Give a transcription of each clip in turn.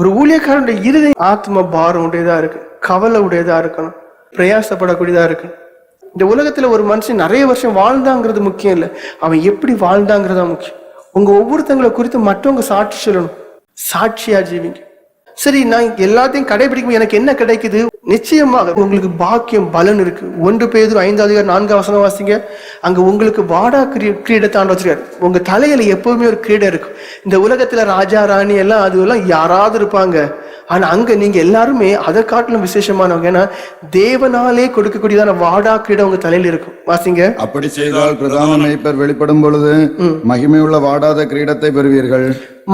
ஒரு ஊழியக்காரனுடைய இறுதி ஆத்ம பாரம் உடையதா இருக்கு கவலை உடையதா இருக்கணும் பிரயாசப்படக்கூடியதா இருக்கு இந்த உலகத்துல ஒரு மனுஷன் நிறைய வருஷம் வாழ்ந்தாங்கிறது முக்கியம் இல்லை. அவன் எப்படி வாழ்ந்தாங்கிறதா முக்கியம். உங்க ஒவ்வொருத்தங்களை குறித்து மற்றவங்க சாட்சி சொல்லணும். சாட்சியா ஜீவிங்க. சரி நான் எல்லாத்தையும் கடைபிடிக்கும் எனக்கு என்ன கிடைக்குது? நிச்சயமாக உங்களுக்கு பாக்கியம் பலன் இருக்கு. ஒன்று பேதர் ஐந்தாவது அதிகாரம் நான்காம் வசனம் வாசிங்க. அங்க உங்களுக்கு வாடா கிரீ கிரீடத்தை ஆண்டு வச்சிருக்காரு உங்க தலையில எப்பவுமே ஒரு கிரீடம் இருக்கும். இந்த உலகத்துல ராஜா ராணி எல்லாம் அது எல்லாம் யாராவது இருப்பாங்க. ஆனா அங்க நீங்க எல்லாருமே அதை காட்டிலும் விசேஷமானவங்க. ஏன்னா தேவனாலே கொடுக்கக்கூடியதான வாடா கிரீடம் உங்க தலையில இருக்கும். வாசிங்க. அப்படி செய்தால் பிரதான மேய்ப்பர் வெளிப்படும் பொழுது மகிமையுள்ள வாடாத கிரீடத்தை பெறுவீர்கள்.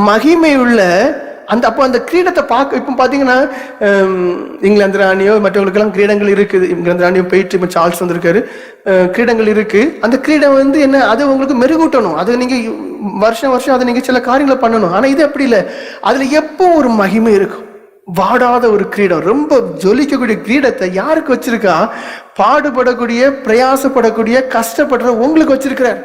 மகிமையுள்ள அந்த அப்போ அந்த கிரீடத்தை பார்க்க இப்போ பார்த்தீங்கன்னா இங்கிலாந்து ராணியோ மற்றவங்களுக்கெல்லாம் கிரீடங்கள் இருக்குது. இங்கிலாந்து ராணியோ போயிட்டு இப்போ சார்ல்ஸ் வந்திருக்காரு. கிரீடங்கள் இருக்குது அந்த கிரீடம் வந்து என்ன அது உங்களுக்கு மெருகூட்டணும். அது நீங்கள் வருஷம் வருஷம் அதை நீங்கள் சில காரியங்களை பண்ணணும். ஆனால் இது அப்படி இல்லை. அதில் எப்போ ஒரு மகிமை இருக்கும்? வாடாத ஒரு கிரீடம். ரொம்ப ஜொலிக்கக்கூடிய கிரீடத்தை யாருக்கு வச்சிருக்கா? பாடுபடக்கூடிய பிரயாசப்படக்கூடிய கஷ்டப்படுற உங்களுக்கு வச்சிருக்கிறார்.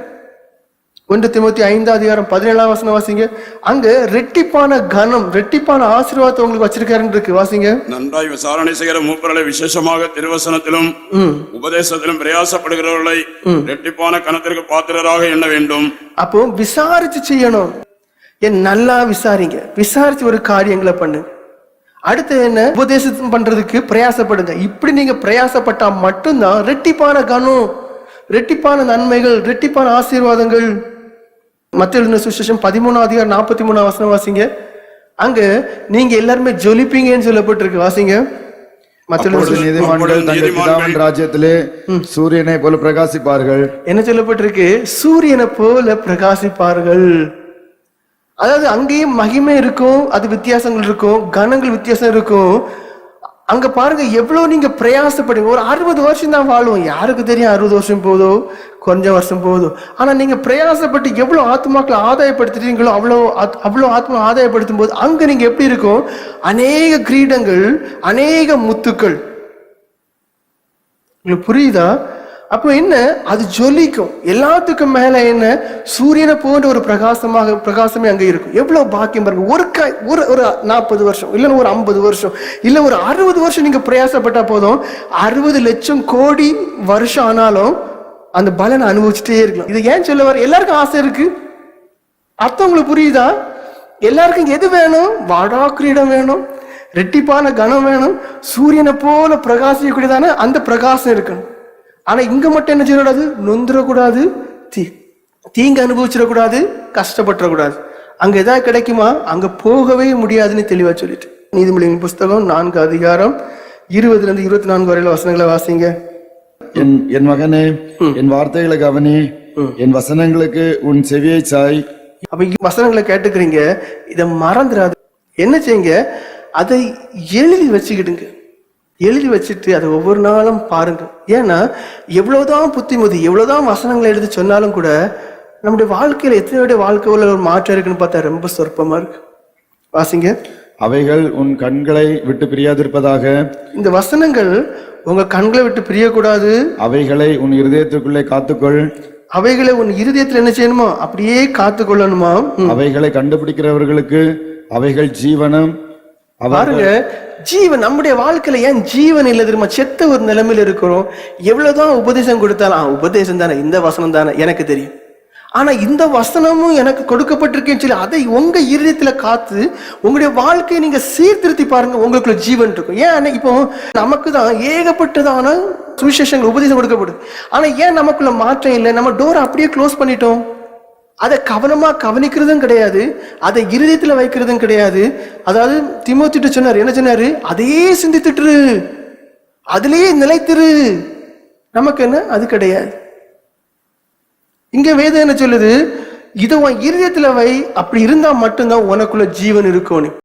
ஒன்று திமுத்தி ஐந்தாம் அதிகாரம் பதினேழாம் வசனம் வாசிங்க. அங்க ரெட்டிப்பான கனம் ரெட்டிப்பான ஆசீர்வாதத்தை உங்களுக்கு வச்சிருக்காருன்னு இருக்கு. வாசிங்க. நன்றாய் விசாரணை செய்கிற மூப்பர்களை விசேஷமாக திருவசனத்திலும் உபதேசத்திலும் பிரயாசப்படுகிறவர்களை ரெட்டிப்பான கணத்திற்கு பாத்திரராக எண்ண வேண்டும். அப்போ விசாரிச்சு செய்யணும். என் நல்லா விசாரிங்க. விசாரிச்சு ஒரு காரியங்களை பண்ணுங்க அடுத்து என்ன? உபதேசம் பண்றதுக்கு பிரயாசப்படுங்க. இப்படி நீங்க பிரயாசப்பட்டா மட்டும்தான் ரெட்டிப்பான கனம் ரெட்டிப்பான நன்மைகள் ரெட்டிப்பான ஆசீர்வாதங்கள் மத்திய சுசேஷம் பதிமூணாம் அதிகாரம் நாற்பத்தி மூணாம் வசனம் வாசிங்க. அங்க நீங்க எல்லாருமே ஜொலிப்பீங்கன்னு சொல்லப்பட்டிருக்கு. வாசிங்க. ராஜ்யத்திலே சூரியனை போல பிரகாசிப்பார்கள். என்ன சொல்லப்பட்டிருக்கு? சூரியனை போல பிரகாசிப்பார்கள். அதாவது அங்கேயும் மகிமை இருக்கும் அது வித்தியாசங்கள் இருக்கும் கணங்கள் வித்தியாசம் இருக்கும். அங்க பாருங்க எவ்வளவு நீங்க பிரயாசப்படுங்க. ஒரு அறுபது வருஷம் தான் வாழுவோம். யாருக்கு தெரியும் அறுபது வருஷம் போதோ கொஞ்சம் வருஷம் போதும் ஆனால் நீங்கள் பிரயாசப்பட்டு எவ்வளோ ஆத்மாக்களை ஆதாயப்படுத்துறீங்களோ அவ்வளோ ஆத்- அவ்வளோ ஆத்மா ஆதாயப்படுத்தும் போது அங்கே நீங்கள் எப்படி இருக்கும் அநேக கிரீடங்கள் அநேக முத்துக்கள். உங்களுக்கு புரியுதா? அப்போ என்ன? அது ஜொலிக்கும். எல்லாத்துக்கும் மேலே என்ன? சூரியனை போன்ற ஒரு பிரகாசமாக பிரகாசமே அங்கே இருக்கும். எவ்வளோ பாக்கியம் பாருங்க. ஒரு க ஒரு ஒரு நாற்பது வருஷம் இல்லைன்னா ஒரு ஐம்பது வருஷம் இல்லை ஒரு அறுபது வருஷம் நீங்கள் பிரயாசப்பட்டால் போதும். அறுபது லட்சம் கோடி வருஷம் ஆனாலும் அந்த பலனை அனுபவிச்சுட்டே இருக்கலாம். இது ஏன் சொல்ல வர எல்லாருக்கும் ஆசை இருக்கு. அர்த்தம் உங்களுக்கு புரியுதா? எல்லாருக்கும் எது வேணும்? வாடா கிரீடம் வேணும். ரெட்டிப்பான கனம் வேணும். சூரியனை போல பிரகாசிக்கக்கூடியதான அந்த பிரகாசம் இருக்கணும். ஆனா இங்க மட்டும் என்ன செய்யக்கூடாது? நொந்துடக்கூடாது தீ தீங்கு அனுபவிச்சிடக்கூடாது. கஷ்டப்பட்டுறக்கூடாது. அங்க எதாவது கிடைக்குமா? அங்க போகவே முடியாதுன்னு தெளிவா சொல்லிட்டு. நீதிமொழியின் புஸ்தகம் நான்கு அதிகாரம் இருபதுல இருந்து இருபத்தி நான்கு வரையில வசனங்களை வாசிங்க. என் என் மகனே என் வார்த்தைகளை கவனி. என் வசனங்களுக்கு உன் செவியை சாய். அப்ப வசனங்களை கேட்டுக்கிறீங்க. இதை மறந்துடாது. என்ன செய்யுங்க? அதை எழுதி வச்சுக்கிடுங்க. எழுதி வச்சுட்டு அதை ஒவ்வொரு நாளும் பாருங்க. ஏன்னா எவ்வளவுதான் புத்திமதி எவ்வளவுதான் வசனங்களை எடுத்து சொன்னாலும் கூட நம்முடைய வாழ்க்கையில எத்தனையோடைய வாழ்க்கையில ஒரு மாற்றம் இருக்குன்னு பார்த்தா ரொம்ப சொற்பமா இருக்கு. வாசிங்க. அவைகள் உன் கண்களை விட்டு பிரியாதிருப்பதாக. இந்த வசனங்கள் உங்க கண்களை விட்டு பிரியக்கூடாது. அவைகளை உன் இருதயத்துக்குள்ளே காத்துக்கொள். அவைகளை உன் இருதயத்துல என்ன செய்யணுமா அப்படியே காத்து கொள்ளணுமா ம். அவைகளை கண்டுபிடிக்கிறவர்களுக்கு அவைகள் ஜீவனம். பாருங்க ஜீவன் நம்முடைய வாழ்க்கையில ஏன் ஜீவன் இல்லை தெரியுமா? செத்த ஒரு நிலைமையில இருக்கிறோம். எவ்வளவுதான் உபதேசம் கொடுத்தாலும் "ஆ, உபதேசம் தானே இந்த வசனம் தானே எனக்கு தெரியும். ஆனால் இந்த வசனமும் எனக்கு கொடுக்கப்பட்டிருக்கேன்னு சொல்லி அதை உங்கள் இருதயத்தில் காத்து உங்களுடைய வாழ்க்கையை நீங்கள் சீர்திருத்தி பாருங்க உங்களுக்குள்ள ஜீவன் இருக்கும். ஏன் இப்போ நமக்கு தான் ஏகப்பட்டதான சுவிசேஷங்கள் உபதேசம் கொடுக்கப்படுது. ஆனால் ஏன் நமக்குள்ள மாற்றம் இல்லை? நம்ம டோரை அப்படியே க்ளோஸ் பண்ணிட்டோம். அதை கவனமாக கவனிக்கிறதும் கிடையாது. அதை இருதயத்தில் வைக்கிறதும் கிடையாது. அதாவது திமுத்திட்டு சொன்னார் என்ன சொன்னார்? அதையே சிந்தித்துட்டுரு அதுலேயே நிலைத்திரு. நமக்கு என்ன? அது கிடையாது. இங்க வேதம் என்ன சொல்லுது? இதை உன் இருதயத்துல வை. அப்படி இருந்தா மட்டும்தான் உனக்குள்ள ஜீவன் இருக்கும்னு